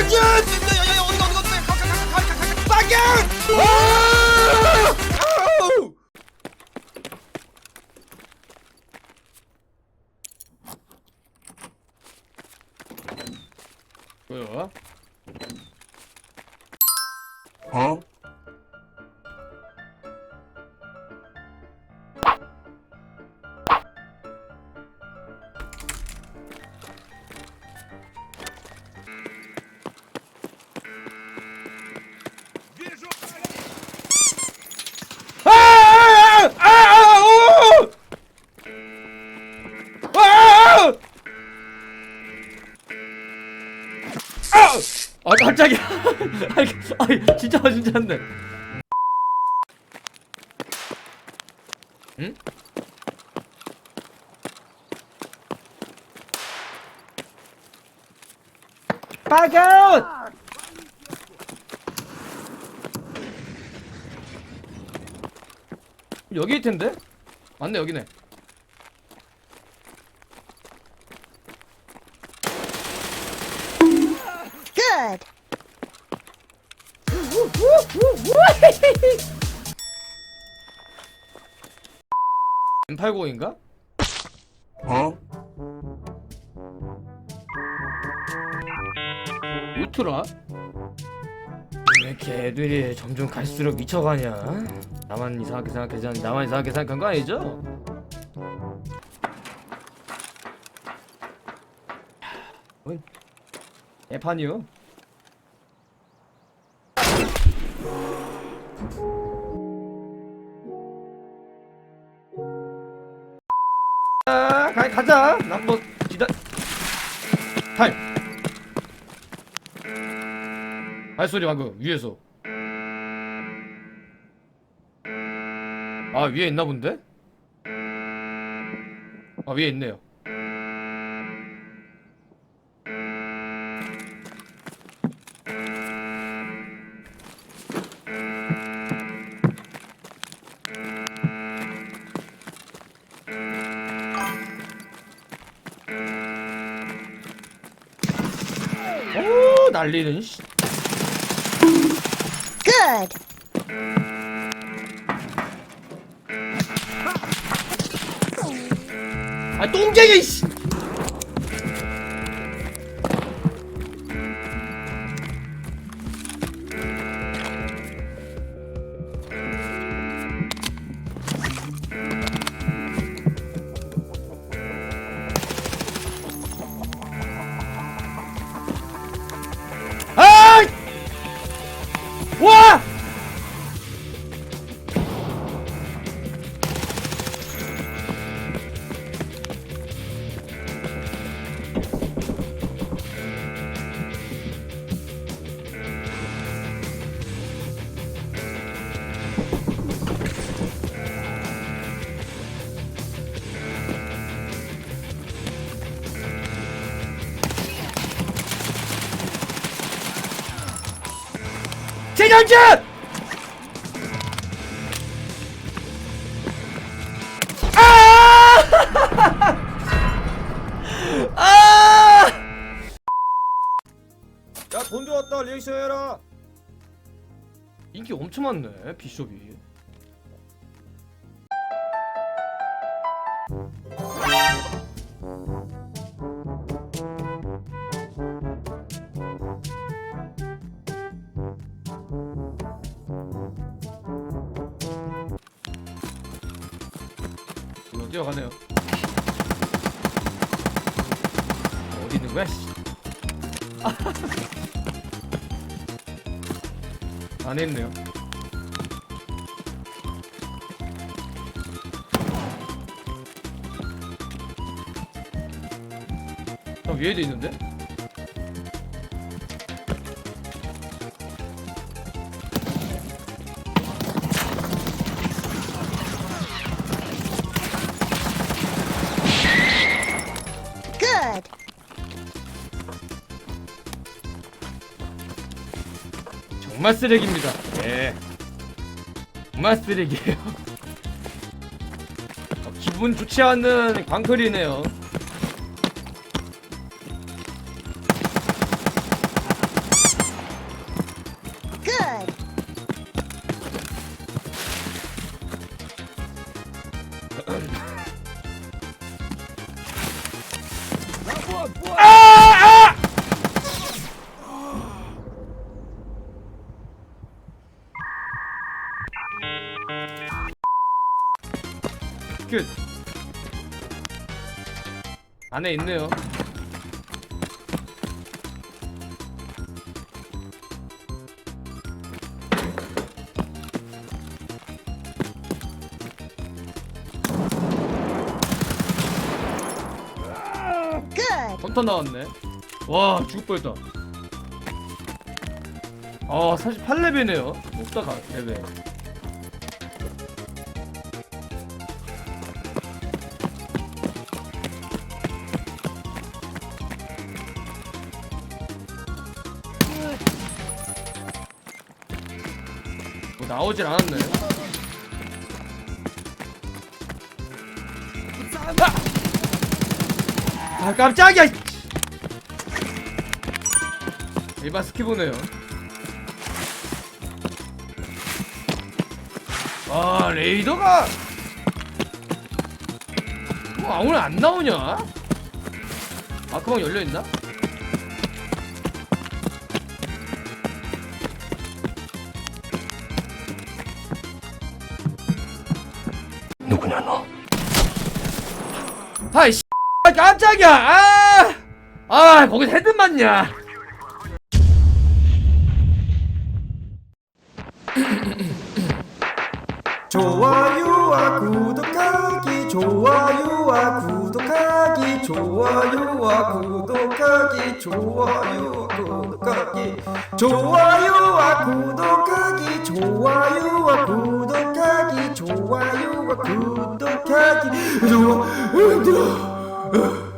세장준! 야야야 어디가 어디가 어디가! 아! 아우! 뭐야? 어? 아! 아 깜짝이야. 아이 진짜 진짜인데. 응? 빠가웃! 여기일 텐데? 맞네 여기네. Good. M80인가? 어? 울트라? 왜 이렇게 애들이 점점 갈수록 미쳐가냐? 나만 이상하게 생각하지 않 나만 이상하게 생각한 거 아니죠? 뭔 개판이요? 가자. 나뭐 기다. 타임. 발소리 방금 위에서. 아 위에 있나 본데? 아 위에 있네요. 오 난리는 씨. Good. 아 똥쟁이 씨. 재장전! 아! 아! 야돈 들어왔다 리액션 해라 인기 엄청 많네 비숍이 뛰어가네요. 어디 있는 거야 씨? 안에 있네요. 아 위에도 있는데? 정말 쓰레기입니다. 예. 정말 쓰레기예요. 어, 기분 좋지 않은 광클이네요. 아! 안에 있네요. 헌터 나왔네. 와 죽을 뻔했다. 아 48레벨이네요. 없다 가 레벨. 나오질 않았네. 아! 아 깜짝이야! 일반 스키보네요. 아 레이더가 뭐 아무나 안 나오냐? 아크방 열려 있나? 누구냐 너? 아이 씨 아, 깜짝이야 아! 아 거기서 헤드 맞냐 좋아요와 구독하기 좋아요와 구독하기 좋아요와 구독하기 좋아요와 구독하기 좋아요와 구독하기 좋아요와 구독하기 좋아요와 구독하기. 좋아 힘들어